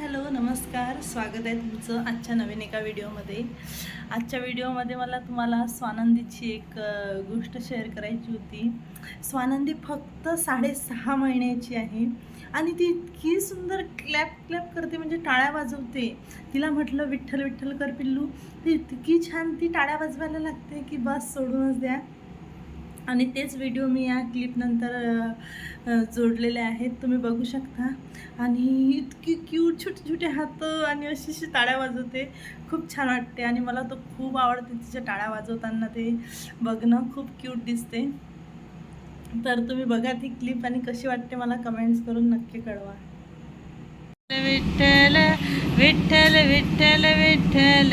Hello नमस्कार. स्वागत आहे तुमचं आजच्या नवीन एका व्हिडिओमध्ये. आजच्या व्हिडिओमध्ये मला तुम्हाला स्वानंदीची एक गोष्ट शेअर करायची होती. स्वानंदी फक्त साडेसहा महिन्याची आहे आणि ती इतकी सुंदर क्लॅप क्लॅप करते म्हणजे टाळ्या वाजवते. तिला म्हटलं विठ्ठल विठ्ठल कर पिल्लू. ती इतकी छान ती टाळ्या वाजवायला लागते की बस सोडूनच द्या. आणि तेच व्हिडिओ मी या क्लिपनंतर जोडलेले आहेत. तुम्ही बघू शकता. आणि इतकी क्यूट छोटे छोटे हात आणि अशी अशी टाळ्या वाजवते. खूप छान वाटते आणि मला तो खूप आवडते तिच्या टाळ्या वाजवताना ते बघणं. खूप क्यूट दिसते. तर तुम्ही बघा ती क्लिप आणि कशी वाटते मला कमेंट्स करून नक्की कळवा. विठ्ठल विठ्ठल विठ्ठल विठ्ठल.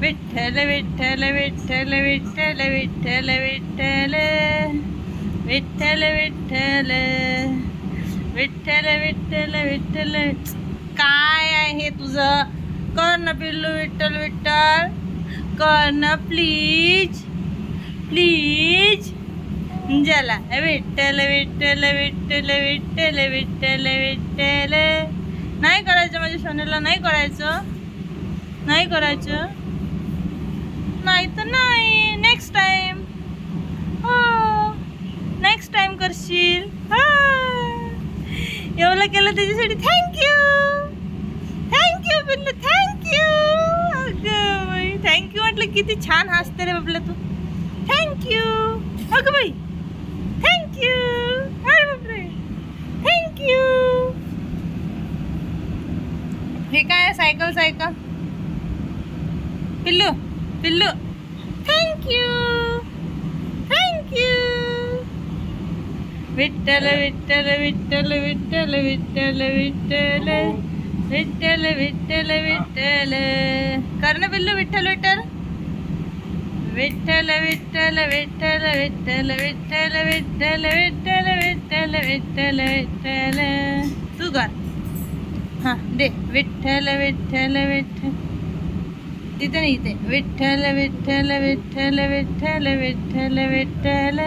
विठ्ठल विठ्ठल विठ्ठल विठ्ठल विठ्ठल विठ्ठल विठ्ठल विठ्ठल विठ्ठल विठ्ठल विठ्ठल काय आहे तुझं कर्ण पिल्लू विठ्ठल विठ्ठल कर्ण प्लीज प्लीज जला विठ्ठल विठ्ठल विठ्ठल विठ्ठल विठ्ठल विठ्ठल नाही करायचं माझ्या सोन्याला नाही करायचं नाही करायचं नाही तर नाही. नेक्स्ट टाइम हो. नेक्स्ट टाइम करशील. हा. एवढं केलं त्याच्यासाठी थँक्यू थँक्यू पिल्लू थँक्यू अगं बाई. थँक्यू म्हटलं किती छान हसते रे बाबला तू. थँक्यू अगं बाई. थँक्यू अरे बापरे. थँक्यू हे काय आहे? सायकल सायकल पिल्लू. पिल्लू thank you thank you Vitthal Vitthal Vitthal Vitthal Vitthal Vitthal Vitthal Vitthal Vitthal कर ना पिल्लू विठ्ठल विठ्ठल विठ्ठल विठ्ठल विठ्ठल विठ्ठल विठ्ठल विठ्ठल विठ्ठल विठ्ठल विठ्ठल विठ्ठल तू कर हां दे विठ्ठल विठ्ठल विठ्ठल तिथे नाही इथे विठ्ठल विठ्ठल विठ्ठल विठ्ठल विठ्ठल विठ्ठल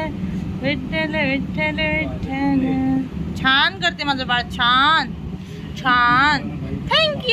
विठ्ठल विठ्ठल विठ्ठल छान करते माझं बाळ छान छान thank you thank you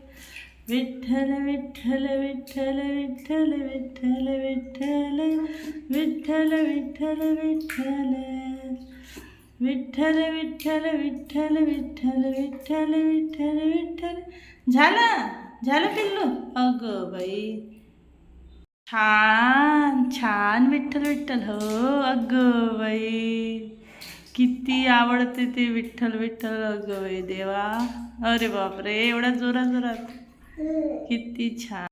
Vitthal Vitthal Vitthal Vitthal Vitthal Vitthal Vitthal Vitthal Vitthal Vitthal Vitthal Vitthal Vitthal Vitthal Vitthal Vitthal झालं झालं पिल्लू अगं बाई छान छान विठ्ठल विठ्ठल हो अगं बाई किती आवडते ते विठ्ठल विठ्ठल अगं बाई देवा अरे बापरे एवढ्या जोरात जोरात किती छान.